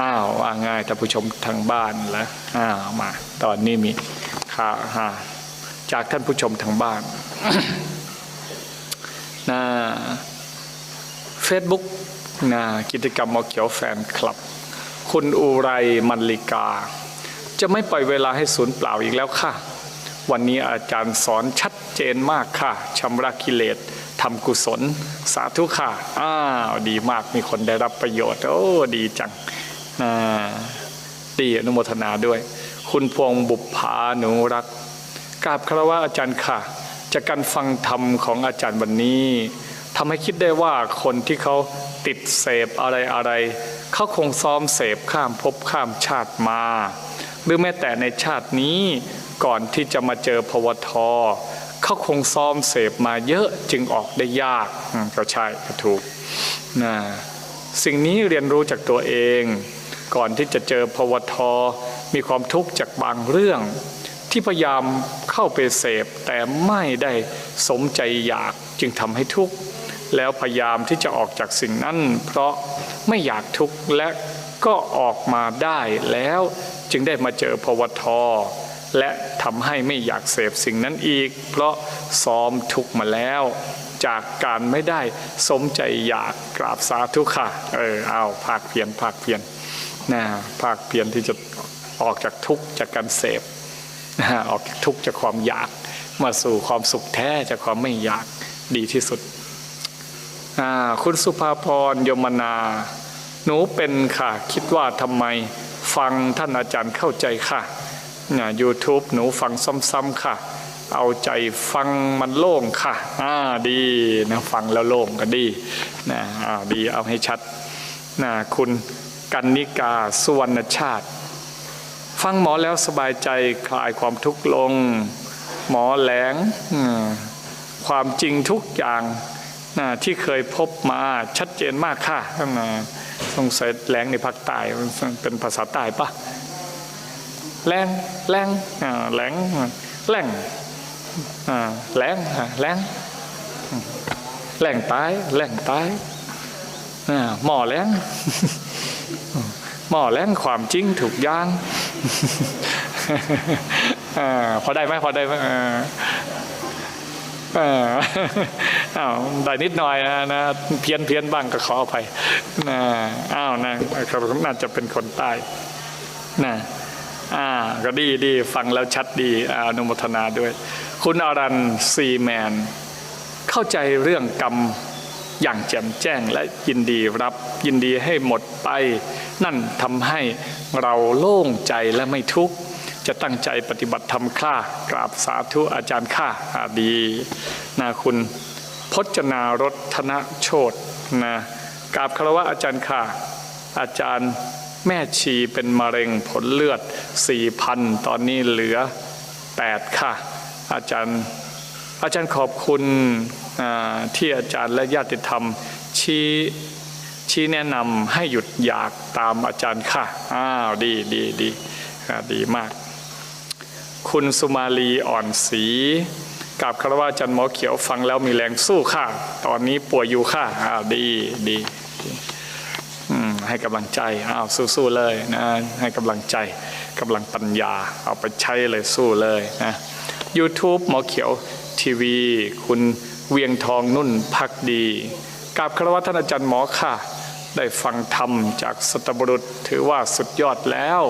อ้าวว่าง่ายท่านผู้ชมทางบ้านแล้วอ้าวมา ตอนนี้มีข่าวฮะจากท่านผู้ชมทางบ้านนะเฟซบุ๊กนะกิจกรรมมอเขียวแฟนคลับ คุณอุไรมันลิกา จะไม่ปล่อยเวลาให้สูญเปล่าอีกแล้วค่ะ วันนี้อาจารย์สอนชัดเจนมากค่ะชำระกิเลสทำกุศล สาธุค่ะ อ้าว ดีมากมีคนได้รับประโยชน์ โอ้ ดีจัง ดีอนุโมทนาด้วย คุณพวงบุปผาหนูรักกราบคารวะอาจารย์ค่ะ จากการฟังธรรมของอาจารย์วันนี้ทำให้คิดได้ว่าคนที่เขาติดเสพอะไรอะไรเขาคงซ้อมเสพข้ามภพข้ามชาติมา หรือแม้แต่ในชาตินี้ก่อนที่จะมาเจอพวทเขาคงซ้อมเสพมาเยอะจึงออกได้ยากก็ใช่ก็ถูกนะสิ่งนี้เรียนรู้จากตัวเอง ก่อนที่จะเจอพวทมีความทุกข์จากบางเรื่อง ที่พยายามเข้าไปเสพแต่ไม่ได้สมใจอยากจึงทำให้ทุกข์แล้วพยายามที่จะออกจากสิ่งนั้น เพราะไม่อยากทุกข์และก็ออกมาได้แล้วจึงได้มาเจอพวทและทำให้ไม่อยากเสพสิ่งนั้นอีก เพราะซ้อมทุกข์มาแล้ว จากการไม่ได้สมใจอยากกราบสาธุค่ะ เออเอาภาคเพียนภาคเพียน นะภาคเพียนที่จะออกจากทุกข์จากการเสพนะออกจากทุกข์จากความอยาก มาสู่ความสุขแท้จากความไม่อยากดีที่สุด คุณสุภาพรยมนา หนูเป็นค่ะ คิดว่าทำไมฟังท่านอาจารย์เข้าใจค่ะนะยูทูบหนูฟังซ้ำๆค่ะ เอาใจฟังมันโล่งค่ะ อ่าดีนะฟังแล้วโล่งก็ดีนะอ่าดีเอาให้ชัดนะคุณ กันนิกาสุวรรณชาติ ฟังหมอแล้วสบายใจคลายความทุกข์ลง หมอแหลง ความจริงทุกอย่างนะที่เคยพบมาชัดเจนมากค่ะนสงสัยแหลงในภาคใต้เป็นภาษาใต้ปะแรงแรงแหลงแรงอ่าแรงอ่าแรงอืมแรงตายแรงตายหมอแรง หม้อแล้งความจริงถูกย่างอพอได้ไหมพอได้ไหมอ้าวได้นิดหน่อยนะนะเพี้ยนเพี้ยนบ้างก็ขออภัยนะอ้าวนะครับน่าจะเป็นคนใต้นะอ่าก็ดีดีฟังแล้วชัดดีอนุโมทนาด้วย คุณอรันซีแมน เข้าใจเรื่องกรรม อย่างแจ่มแจ้งและยินดีรับยินดีให้หมดไป นั่นทำให้เราโล่งใจและไม่ทุกข์จะตั้งใจปฏิบัติธรรมค่ากราบสาธุอาจารย์ค่าอาดีนะคุณพจนารถธนโชตนะกราบคารวะอาจารย์ค่าอาจารย์แม่ชีเป็นมะเร็งผลเลือดสี่พันตอนนี้เหลือแปดค่ะ อาจารย์ อาจารย์ขอบคุณที่อาจารย์และญาติธรรมชี้ชี้แนะนำให้หยุดอยากตามอาจารย์ค่ะ อ้าวดีดีดีดีมาก คุณสุมาลีอ่อนศรีกับคารวะอาจารย์หมอเขียวฟังแล้วมีแรงสู้ค่ะ ตอนนี้ป่วยอยู่ค่ะ อ้าวดีดีให้กำลังใจ อ้าวสู้ๆเลยนะ ให้กำลังใจกำลังปัญญา เอาไปใช้เลยสู้เลยนะ YouTube หมอเขียว ทีวี คุณเวียงทองนุ่นพักดีกราบคารวะท่านอาจารย์หมอค่ะ ได้ฟังธรรมจากสตบุรุษถือว่าสุดยอดแล้ว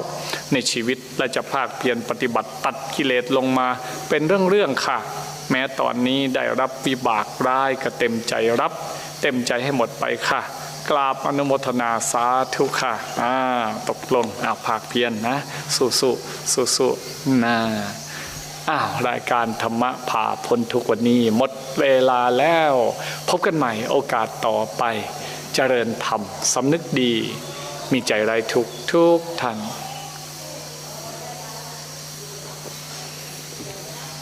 ในชีวิตและจะภาคเพียรปฏิบัติตัดกิเลสลงมาเป็นเรื่องๆค่ะ แม้ตอนนี้ได้รับวิบากร้ายก็เต็มใจรับ เต็มใจให้หมดไปค่ะกราบอนุโมทนาสาธุค่ะอ่าตกลงอ่าภาคเพียรนนะสู้สู้สู้สู้ๆนะ อ้าวรายการธรรมะผ่าพ้นทุกวันนี้ หมดเวลาแล้ว พบกันใหม่โอกาสต่อไปเจริญธรรมสำนึกดี มีใจไรทุกทุกท่าน